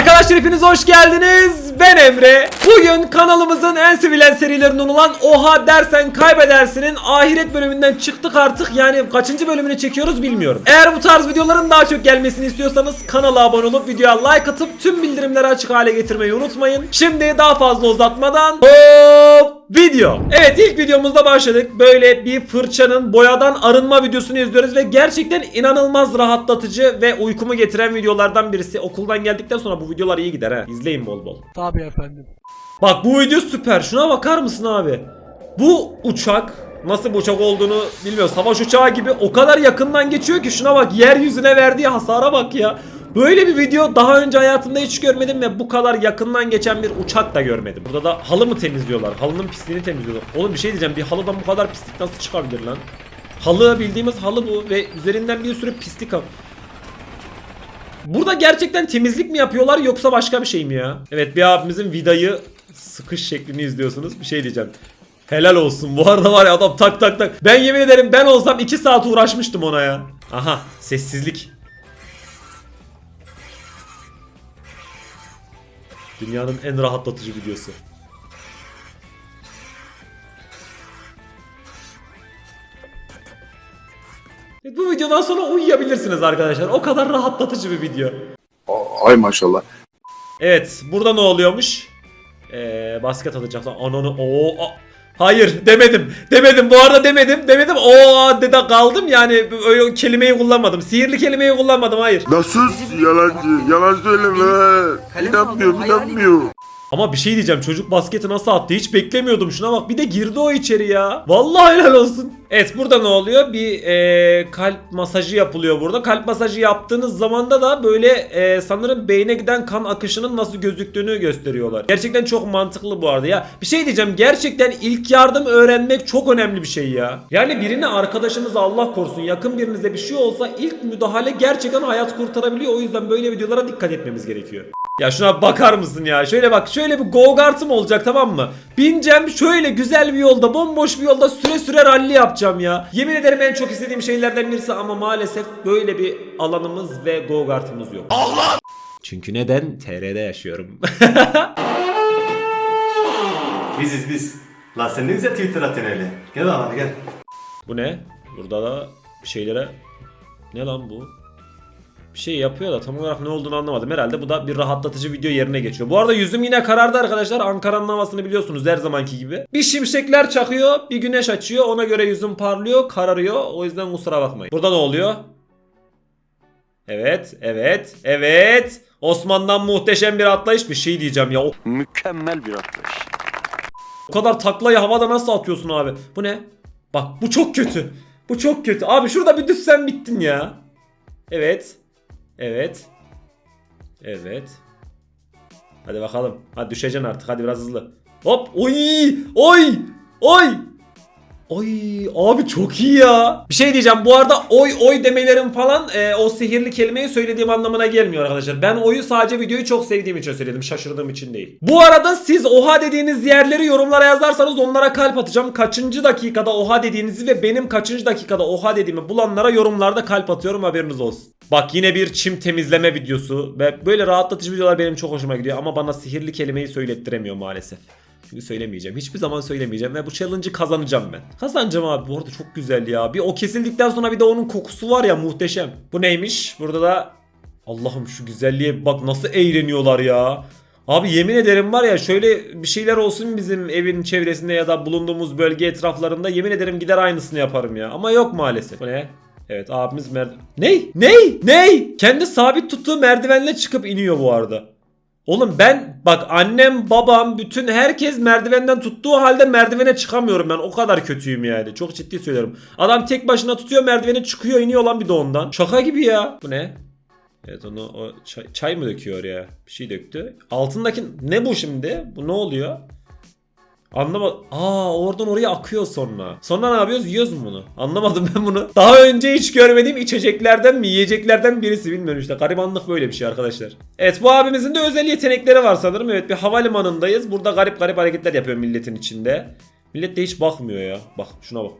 Arkadaşlar hepiniz hoş geldiniz. Ben Emre. Bugün kanalımızın en sevilen serilerinden olan Oha dersen kaybedersinin ahiret bölümünden çıktık artık. Yani kaçıncı bölümünü çekiyoruz bilmiyorum. Eğer bu tarz videoların daha çok gelmesini istiyorsanız kanala abone olup videoya like atıp tüm bildirimleri açık hale getirmeyi unutmayın. Şimdi daha fazla uzatmadan hop video. Evet ilk videomuzda başladık. Böyle bir fırçanın boyadan arınma videosunu izliyoruz ve gerçekten inanılmaz rahatlatıcı ve uykumu getiren videolardan birisi. Okuldan geldikten sonra bu videolar iyi gider ha. İzleyin bol bol. Tabii efendim. Bak bu video süper. Şuna bakar mısın abi? Bu uçak nasıl bir uçak olduğunu bilmiyorum. Savaş uçağı gibi o kadar yakından geçiyor ki şuna bak yeryüzüne verdiği hasara bak ya. Böyle bir video daha önce hayatımda hiç görmedim ve bu kadar yakından geçen bir uçak da görmedim. Burada da halı mı temizliyorlar? Halının pisliğini temizliyorlar. Oğlum bir şey diyeceğim. Bir halıdan bu kadar pislik nasıl çıkabilir lan? Halı bildiğimiz halı bu ve üzerinden bir sürü pislik al. Burada gerçekten temizlik mi yapıyorlar yoksa başka bir şey mi ya? Evet bir abimizin vidayı sıkış şeklini izliyorsunuz. Bir şey diyeceğim. Helal olsun. Bu arada var ya adam tak tak tak. Ben yemin ederim ben olsam 2 saat uğraşmıştım ona ya. Aha sessizlik. Dünyanın en rahatlatıcı videosu. Evet, Bu videodan sonra uyuyabilirsiniz arkadaşlar. O kadar rahatlatıcı bir video. Ay maşallah. Evet, burada ne oluyormuş? Ee, basket atacaklar. Ananı o Hayır demedim. Demedim. Bu arada demedim. Demedim. O dede kaldım yani öyle kelimeyi kullanmadım. Sihirli kelimeyi kullanmadım. Hayır. Nasıl yalancı? Yalan söyleme. İnanmıyor, inanmıyor. Ama bir şey diyeceğim. Çocuk basketi nasıl attı? Hiç beklemiyordum. Şuna bak. Bir de girdi o içeri ya. Vallahi helal olsun. Evet burada ne oluyor? Bir e, kalp masajı yapılıyor burada. Kalp masajı yaptığınız zamanda da böyle e, sanırım beyne giden kan akışının nasıl gözüktüğünü gösteriyorlar. Gerçekten çok mantıklı bu arada ya. Bir şey diyeceğim. Gerçekten ilk yardım öğrenmek çok önemli bir şey ya. Yani birine arkadaşınız Allah korusun yakın birinize bir şey olsa ilk müdahale gerçekten hayat kurtarabiliyor. O yüzden böyle videolara dikkat etmemiz gerekiyor. Ya şuna bakar mısın ya? Şöyle bak şöyle bir go kartım olacak tamam mı? Bineceğim şöyle güzel bir yolda bomboş bir yolda süre süre rally yapacağım ya. Yemin ederim en çok istediğim şeylerden birisi ama maalesef böyle bir alanımız ve go kartımız yok. Allah! Çünkü neden? TR'de yaşıyorum. Biziz biz. Lan sen ne güzel Twitter atıyorsun öyle. Gel lan hadi gel. bu ne? Burada da bir şeylere... Ne lan bu? Bir şey yapıyor da tam olarak ne olduğunu anlamadım. Herhalde bu da bir rahatlatıcı video yerine geçiyor. Bu arada yüzüm yine karardı arkadaşlar. Ankara'nın havasını biliyorsunuz her zamanki gibi. Bir şimşekler çakıyor, bir güneş açıyor. Ona göre yüzüm parlıyor, kararıyor. O yüzden kusura bakmayın. Burada ne oluyor? Evet, evet, evet. Osman'dan muhteşem bir atlayış bir şey diyeceğim ya. Mükemmel bir atlayış. o kadar taklayı havada nasıl atıyorsun abi? Bu ne? Bak bu çok kötü. Bu çok kötü. Abi şurada bir düşsen bittin ya. Evet. Evet. Evet. Hadi bakalım. Hadi düşeceksin artık. Hadi biraz hızlı. Hop. Oy. Oy. Oy. Oy abi çok iyi ya. Bir şey diyeceğim bu arada oy oy demelerim falan e, o sihirli kelimeyi söylediğim anlamına gelmiyor arkadaşlar. Ben oyu sadece videoyu çok sevdiğim için söyledim şaşırdığım için değil. Bu arada siz oha dediğiniz yerleri yorumlara yazarsanız onlara kalp atacağım. Kaçıncı dakikada oha dediğinizi ve benim kaçıncı dakikada oha dediğimi bulanlara yorumlarda kalp atıyorum haberiniz olsun. Bak yine bir çim temizleme videosu ve böyle rahatlatıcı videolar benim çok hoşuma gidiyor ama bana sihirli kelimeyi söylettiremiyor maalesef. Çünkü söylemeyeceğim. Hiçbir zaman söylemeyeceğim ve bu challenge'ı kazanacağım ben. Kazanacağım abi. Bu arada çok güzel ya. Bir o kesildikten sonra bir de onun kokusu var ya muhteşem. Bu neymiş? Burada da Allah'ım şu güzelliğe bak nasıl eğleniyorlar ya. Abi yemin ederim var ya şöyle bir şeyler olsun bizim evin çevresinde ya da bulunduğumuz bölge etraflarında yemin ederim gider aynısını yaparım ya. Ama yok maalesef. Bu ne? Evet abimiz mer... Ney? Ney? Ney? Kendi sabit tuttuğu merdivenle çıkıp iniyor bu arada. Oğlum ben bak annem babam bütün herkes merdivenden tuttuğu halde merdivene çıkamıyorum ben o kadar kötüyüm yani çok ciddi söylüyorum. Adam tek başına tutuyor merdivene çıkıyor iniyor lan bir de ondan. Şaka gibi ya. Bu ne? Evet onu o çay, çay mı döküyor oraya? Bir şey döktü. Altındaki ne bu şimdi? Bu ne oluyor? Anlamadım. Aa oradan oraya akıyor sonra. Sonra ne yapıyoruz? Yiyoruz mu bunu? Anlamadım ben bunu. Daha önce hiç görmediğim içeceklerden mi yiyeceklerden birisi bilmiyorum işte. Garibanlık böyle bir şey arkadaşlar. Evet bu abimizin de özel yetenekleri var sanırım. Evet bir havalimanındayız. Burada garip garip hareketler yapıyor milletin içinde. Millet de hiç bakmıyor ya. Bak şuna bak.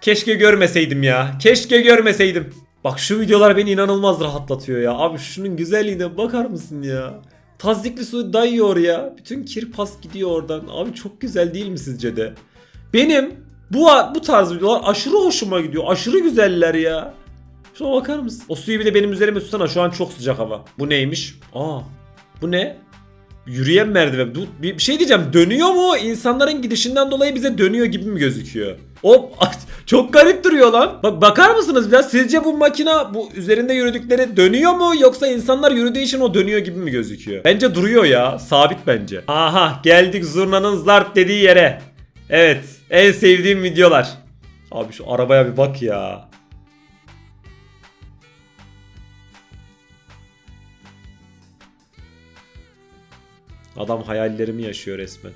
Keşke görmeseydim ya. Keşke görmeseydim. Bak şu videolar beni inanılmaz rahatlatıyor ya. Abi şunun güzelliğine bakar mısın ya? Tazdikli su dayıyor ya. Bütün kir pas gidiyor oradan. Abi çok güzel değil mi sizce de? Benim bu bu tarz videolar aşırı hoşuma gidiyor. Aşırı güzeller ya. Şuna bakar mısın? O suyu bir de benim üzerime tutsana. Şu an çok sıcak hava. Bu neymiş? Aa. Bu ne? Yürüyen merdiven. Bu, bir şey diyeceğim. Dönüyor mu? İnsanların gidişinden dolayı bize dönüyor gibi mi gözüküyor? O çok garip duruyor lan. Bak bakar mısınız biraz? Sizce bu makina bu üzerinde yürüdükleri dönüyor mu yoksa insanlar yürüdüğü için o dönüyor gibi mi gözüküyor? Bence duruyor ya. Sabit bence. Aha geldik zurnanın zart dediği yere. Evet. En sevdiğim videolar. Abi şu arabaya bir bak ya. Adam hayallerimi yaşıyor resmen.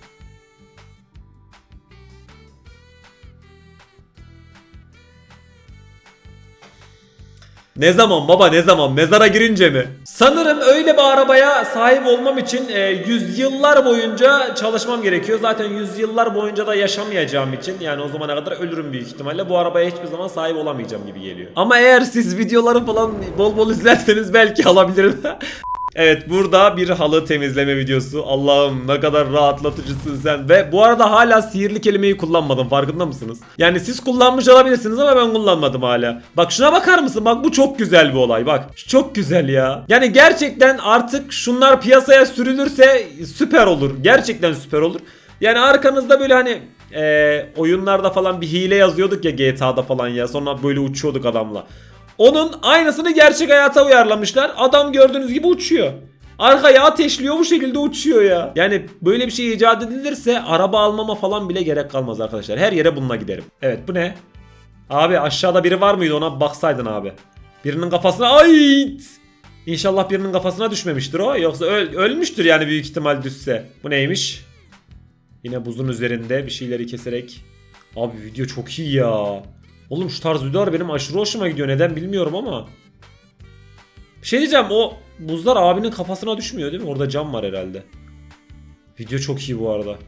Ne zaman baba ne zaman mezara girince mi? Sanırım öyle bir arabaya sahip olmam için e, yüzyıllar boyunca çalışmam gerekiyor. Zaten yüzyıllar boyunca da yaşamayacağım için yani o zamana kadar ölürüm büyük ihtimalle. Bu arabaya hiçbir zaman sahip olamayacağım gibi geliyor. Ama eğer siz videoları falan bol bol izlerseniz belki alabilirim. Evet burada bir halı temizleme videosu. Allah'ım ne kadar rahatlatıcısın sen. Ve bu arada hala sihirli kelimeyi kullanmadım farkında mısınız? Yani siz kullanmış olabilirsiniz ama ben kullanmadım hala. Bak şuna bakar mısın? Bak bu çok güzel bir olay bak. Çok güzel ya. Yani gerçekten artık şunlar piyasaya sürülürse süper olur. Gerçekten süper olur. Yani arkanızda böyle hani eee, oyunlarda falan bir hile yazıyorduk ya GTA'da falan ya. Sonra böyle uçuyorduk adamla. Onun aynısını gerçek hayata uyarlamışlar. Adam gördüğünüz gibi uçuyor. Arkaya ateşliyor bu şekilde uçuyor ya. Yani böyle bir şey icat edilirse araba almama falan bile gerek kalmaz arkadaşlar. Her yere bununla giderim. Evet bu ne? Abi aşağıda biri var mıydı ona baksaydın abi. Birinin kafasına ay İnşallah birinin kafasına düşmemiştir o. Yoksa öl- ölmüştür yani büyük ihtimal düşse. Bu neymiş? Yine buzun üzerinde bir şeyleri keserek. Abi video çok iyi ya. Oğlum şu tarz videolar benim aşırı hoşuma gidiyor. Neden bilmiyorum ama. Bir şey diyeceğim o buzlar abinin kafasına düşmüyor değil mi? Orada cam var herhalde. Video çok iyi bu arada.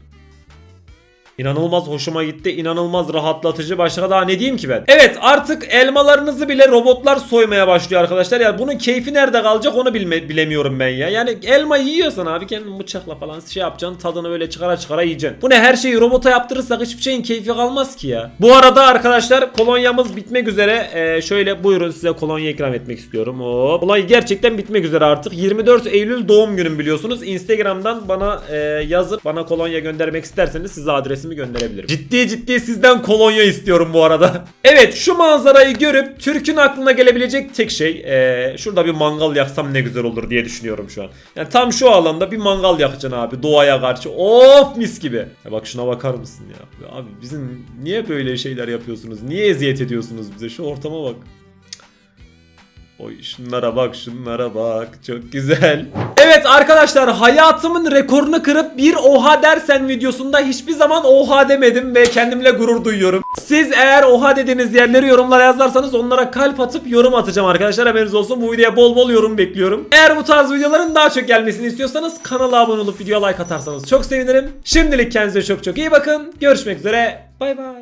İnanılmaz hoşuma gitti. İnanılmaz rahatlatıcı. Başka daha ne diyeyim ki ben? Evet artık elmalarınızı bile robotlar soymaya başlıyor arkadaşlar. Yani bunun keyfi nerede kalacak onu bilme, bilemiyorum ben ya. Yani elma yiyorsan abi kendin bıçakla falan şey yapacaksın. Tadını böyle çıkara çıkara yiyeceksin. Bu ne her şeyi robota yaptırırsak hiçbir şeyin keyfi kalmaz ki ya. Bu arada arkadaşlar kolonyamız bitmek üzere. Ee, şöyle buyurun size kolonya ikram etmek istiyorum. Hop. Olay gerçekten bitmek üzere artık. 24 Eylül doğum günüm biliyorsunuz. Instagram'dan bana e, yazıp bana kolonya göndermek isterseniz size adresimi gönderebilirim. Ciddi ciddi sizden kolonya istiyorum bu arada. evet şu manzarayı görüp Türk'ün aklına gelebilecek tek şey e, şurada bir mangal yaksam ne güzel olur diye düşünüyorum şu an. Yani tam şu alanda bir mangal yakacaksın abi doğaya karşı. Of mis gibi. Ya bak şuna bakar mısın? Ya Abi bizim niye böyle şeyler yapıyorsunuz? Niye eziyet ediyorsunuz bize? Şu ortama bak. Oy şunlara bak şunlara bak çok güzel. Evet arkadaşlar hayatımın rekorunu kırıp bir oha dersen videosunda hiçbir zaman oha demedim ve kendimle gurur duyuyorum. Siz eğer oha dediğiniz yerleri yorumlara yazarsanız onlara kalp atıp yorum atacağım arkadaşlar haberiniz olsun. Bu videoya bol bol yorum bekliyorum. Eğer bu tarz videoların daha çok gelmesini istiyorsanız kanala abone olup videoya like atarsanız çok sevinirim. Şimdilik kendinize çok çok iyi bakın. Görüşmek üzere. Bay bay.